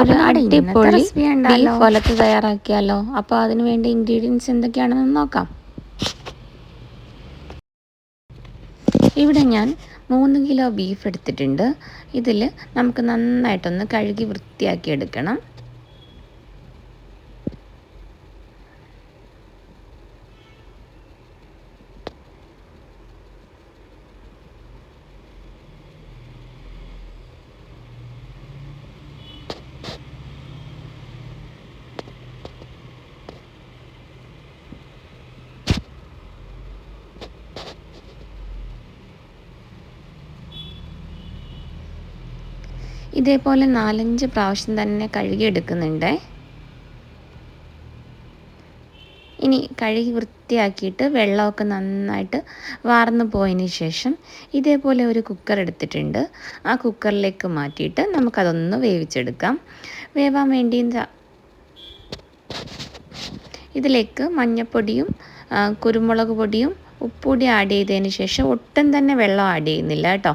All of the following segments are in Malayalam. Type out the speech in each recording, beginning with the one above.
ഒരു അടിപൊളി ബീഫ് തയ്യാറാക്കിയാലോ. അപ്പോൾ അതിന് വേണ്ട ഇൻഗ്രീഡിയൻസ് എന്തൊക്കെയാണെന്ന് നോക്കാം. ഇവിടെ ഞാൻ മൂന്ന് കിലോ ബീഫ് എടുത്തിട്ടുണ്ട്. ഇതിൽ നമുക്ക് നന്നായിട്ടൊന്ന് കഴുകി വൃത്തിയാക്കി എടുക്കണം. ഇതേപോലെ നാലഞ്ച് പ്രാവശ്യം തന്നെ കഴുകിയെടുക്കുന്നുണ്ട്. ഇനി കഴുകി വൃത്തിയാക്കിയിട്ട് വെള്ളമൊക്കെ നന്നായിട്ട് വാർന്നു പോയതിന് ശേഷം ഇതേപോലെ ഒരു കുക്കർ എടുത്തിട്ടുണ്ട്. ആ കുക്കറിലേക്ക് മാറ്റിയിട്ട് നമുക്കതൊന്ന് വേവിച്ചെടുക്കാം. വേവാൻ വേണ്ടി ഇതിലേക്ക് മഞ്ഞപ്പൊടിയും കുരുമുളക് പൊടിയും ഉപ്പുപൊടി ആഡ് ചെയ്തതിന് ശേഷം ഒട്ടും തന്നെ വെള്ളം ആഡ് ചെയ്യുന്നില്ല കേട്ടോ.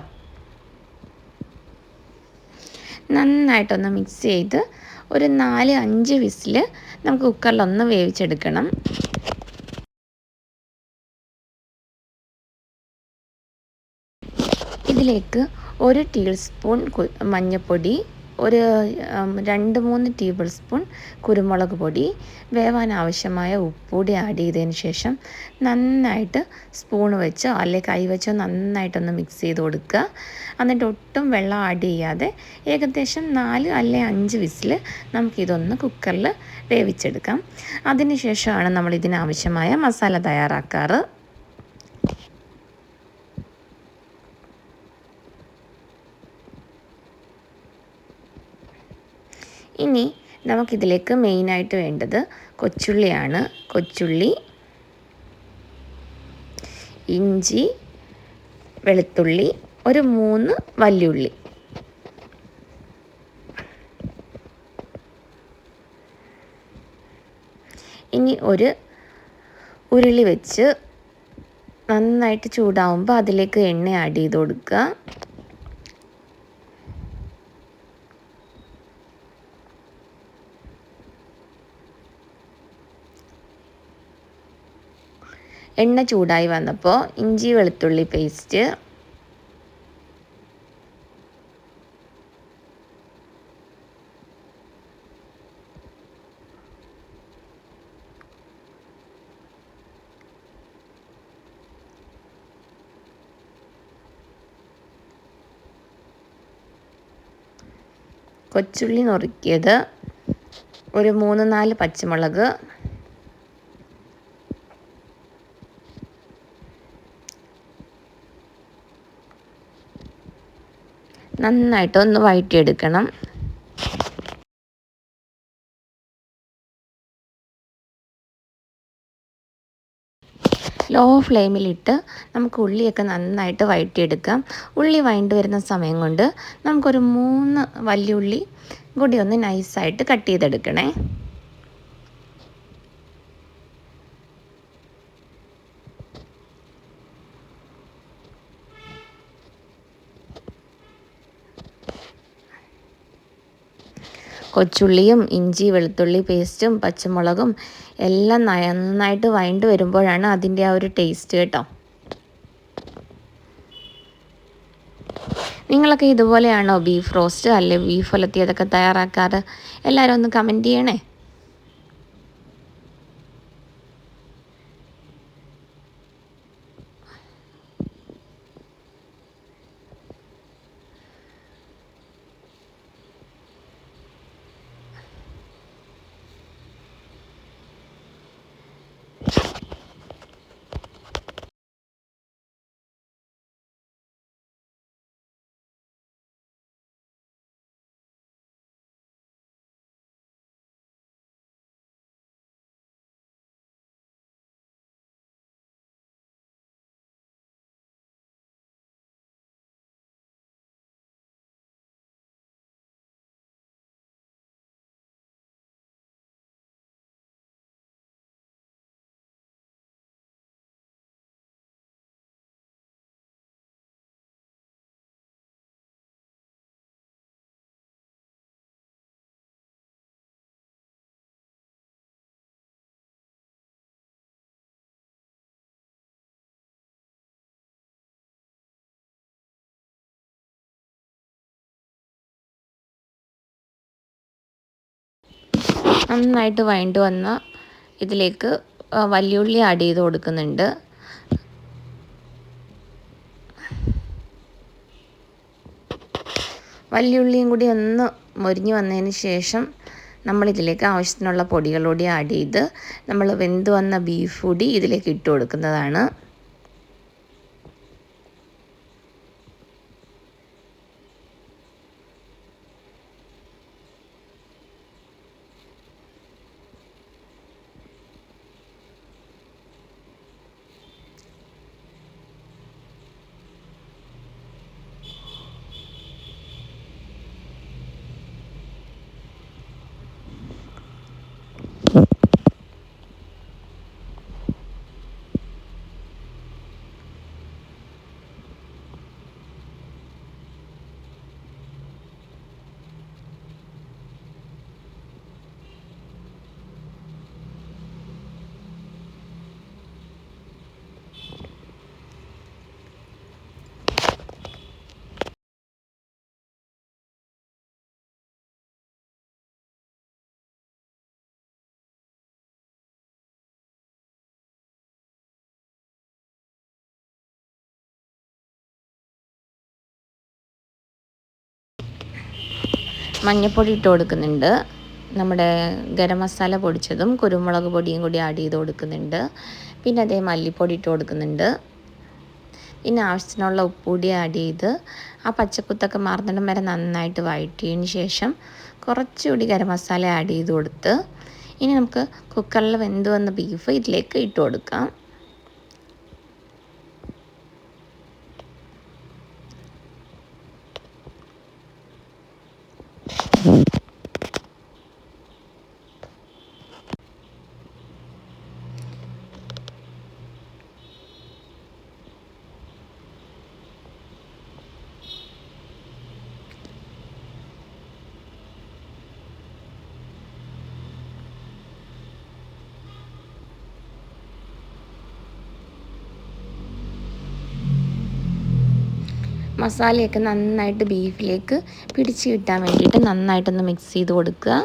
നന്നായിട്ടൊന്ന് മിക്സ് ചെയ്ത് ഒരു നാല് അഞ്ച് വിസിൽ നമുക്ക് കുക്കറിലൊന്ന് വേവിച്ചെടുക്കണം. ഇതിലേക്ക് ഒരു ടീസ്പൂൺ മഞ്ഞൾപ്പൊടി ഒരു രണ്ട് മൂന്ന് ടേബിൾ സ്പൂൺ കുരുമുളക് പൊടി വേവാൻ ആവശ്യമായ ഉപ്പുകൂടി ആഡ് ചെയ്തതിന് ശേഷം നന്നായിട്ട് സ്പൂൺ വെച്ചോ അല്ലെങ്കിൽ കൈ വെച്ചോ നന്നായിട്ടൊന്ന് മിക്സ് ചെയ്ത് കൊടുക്കുക. എന്നിട്ട് ഒട്ടും വെള്ളം ആഡ് ചെയ്യാതെ ഏകദേശം നാല് അല്ലെങ്കിൽ അഞ്ച് വിസിൽ നമുക്കിതൊന്ന് കുക്കറിൽ വേവിച്ചെടുക്കാം. അതിന് ശേഷമാണ് നമ്മൾ ഇതിനാവശ്യമായ മസാല തയ്യാറാക്കാറ്. ഇനി നമുക്കിതിലേക്ക് മെയിനായിട്ട് വേണ്ടത് കൊച്ചുള്ളിയാണ്. കൊച്ചുള്ളി ഇഞ്ചി വെളുത്തുള്ളി ഒരു മൂന്ന് വല്യുള്ളി. ഇനി ഒരു ഉരുളി വെച്ച് നന്നായിട്ട് ചൂടാവുമ്പോൾ അതിലേക്ക് എണ്ണ ആഡ് ചെയ്ത് കൊടുക്കുക. എണ്ണ ചൂടായി വന്നപ്പോൾ ഇഞ്ചി വെളുത്തുള്ളി പേസ്റ്റ് കൊച്ചുള്ളി നുറുക്കിയത് ഒരു മൂന്ന് നാല് പച്ചമുളക്. നന്നായിട്ട് ഒന്ന് വഴറ്റിയെടുക്കണം ലോ ഫ്ലെയിമിലിട്ട് നമുക്ക് ഉള്ളിയൊക്കെ നന്നായിട്ട് വഴറ്റിയെടുക്കാം ഉള്ളി വഴണ്ട് വരുന്ന സമയം കൊണ്ട് നമുക്കൊരു മൂന്ന് വലിയ ഉള്ളി കൂടി ഒന്ന് നൈസായിട്ട് കട്ട് ചെയ്തെടുക്കണേ. കൊച്ചുള്ളിയും ഇഞ്ചി വെളുത്തുള്ളി പേസ്റ്റും പച്ചമുളകും എല്ലാം നന്നായിട്ട് വഴണ്ട് വരുമ്പോഴാണ് അതിന്റെ ആ ഒരു ടേസ്റ്റ് കേട്ടോ. നിങ്ങളൊക്കെ ഇതുപോലെയാണോ ബീഫ് റോസ്റ്റ് അല്ലെ ബീഫ് ഒലത്തിയതൊക്കെ തയ്യാറാക്കാറ്? എല്ലാവരും ഒന്ന് കമന്റ് ചെയ്യണേ. നന്നായിട്ട് വഴണ്ട് വന്ന ഇതിലേക്ക് വലിയുള്ളി ആഡ് ചെയ്ത് കൊടുക്കുന്നുണ്ട്. വലിയുള്ളിയും കൂടി ഒന്ന് മൊരിഞ്ഞ് വന്നതിന് ശേഷം നമ്മളിതിലേക്ക് ആവശ്യത്തിനുള്ള പൊടികളൂടി ആഡ് ചെയ്ത് നമ്മൾ വെന്ത് വന്ന ബീഫ് കൂടി ഇതിലേക്ക് ഇട്ട് കൊടുക്കുന്നതാണ്. മഞ്ഞൾപ്പൊടി ഇട്ട് കൊടുക്കുന്നുണ്ട്. നമ്മുടെ ഗരം മസാല പൊടിച്ചതും കുരുമുളക് പൊടിയും കൂടി ആഡ് ചെയ്ത് കൊടുക്കുന്നുണ്ട്. പിന്നെ അതേ മല്ലിപ്പൊടി ഇട്ട് കൊടുക്കുന്നുണ്ട്. പിന്നെ ആവശ്യത്തിനുള്ള ഉപ്പുകൂടി ആഡ് ചെയ്ത് ആ പച്ചക്കുത്തൊക്കെ മാറുന്നിടം വരെ നന്നായിട്ട് വഴറ്റിയതിന് ശേഷം കുറച്ചുകൂടി ഗരം മസാല ആഡ് ചെയ്ത് കൊടുത്ത് ഇനി നമുക്ക് കുക്കറിൽ വെന്ത് വന്ന ബീഫ് ഇതിലേക്ക് ഇട്ട് കൊടുക്കാം. മസാലയൊക്കെ നന്നായിട്ട് ബീഫിലേക്ക് പിടിച്ച് കിട്ടാൻ വേണ്ടിയിട്ട് നന്നായിട്ടൊന്ന് മിക്സ് ചെയ്ത് കൊടുക്കുക.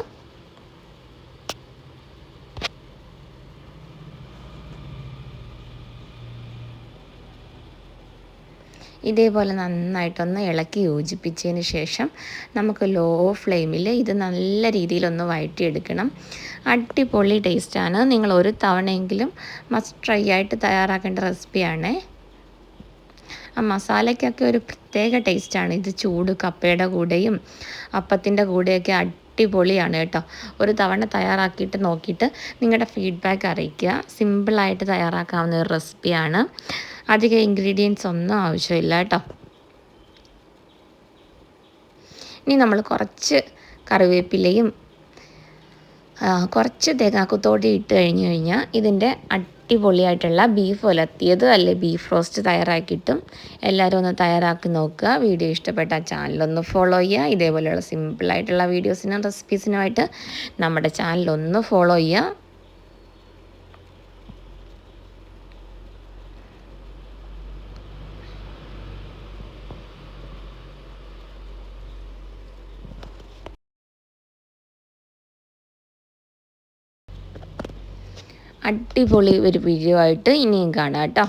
ഇതേപോലെ നന്നായിട്ടൊന്ന് ഇളക്കി യോജിപ്പിച്ചതിന് ശേഷം നമുക്ക് ലോ ഫ്ലെയിമിൽ ഇത് നല്ല രീതിയിലൊന്ന് വഴറ്റിയെടുക്കണം. അടിപൊളി ടേസ്റ്റാണ് നിങ്ങൾ ഒരു തവണയെങ്കിലും മസ്റ്റ് ട്രൈ ആയിട്ട് തയ്യാറാക്കേണ്ട റെസിപ്പിയാണേ ആ മസാലയ്ക്കൊക്കെ ഒരു പ്രത്യേക ടേസ്റ്റാണ്. ഇത് ചൂട് കപ്പയുടെ കൂടെയും അപ്പത്തിന്റെ കൂടെയൊക്കെ അടിപൊളിയാണ് കേട്ടോ. ഒരു തവണ തയ്യാറാക്കിയിട്ട് നോക്കിയിട്ട് നിങ്ങളുടെ ഫീഡ്ബാക്ക് അറിയിക്കുക. സിമ്പിളായിട്ട് തയ്യാറാക്കാവുന്ന ഒരു റെസിപ്പിയാണ് അധികം ഇൻഗ്രീഡിയൻസ് ഒന്നും ആവശ്യമില്ല കേട്ടോ. ഇനി നമ്മൾ കുറച്ച് കറിവേപ്പിലയും കുറച്ച് തേങ്ങാക്കുത്തോടി ഇട്ട് കഴിഞ്ഞു കഴിഞ്ഞാൽ ഇതിന്റെ അടിപൊളിയായിട്ടുള്ള ബീഫ് ഒലത്തിയത് അല്ലെ ബീഫ് റോസ്റ്റ് തയ്യാറാക്കിയിട്ടും എല്ലാവരും ഒന്ന് തയ്യാറാക്കി നോക്കുക. വീഡിയോ ഇഷ്ടപ്പെട്ട ചാനലൊന്ന് ഫോളോ ചെയ്യുക. ഇതേപോലെയുള്ള സിമ്പിളായിട്ടുള്ള വീഡിയോസിനും റെസിപ്പീസിനുമായിട്ട് നമ്മുടെ ചാനലൊന്ന് ഫോളോ ചെയ്യുക. അടിപൊളി ഒരു വീഡിയോ ആയിട്ട് ഇനിയും കാണാം കേട്ടോ.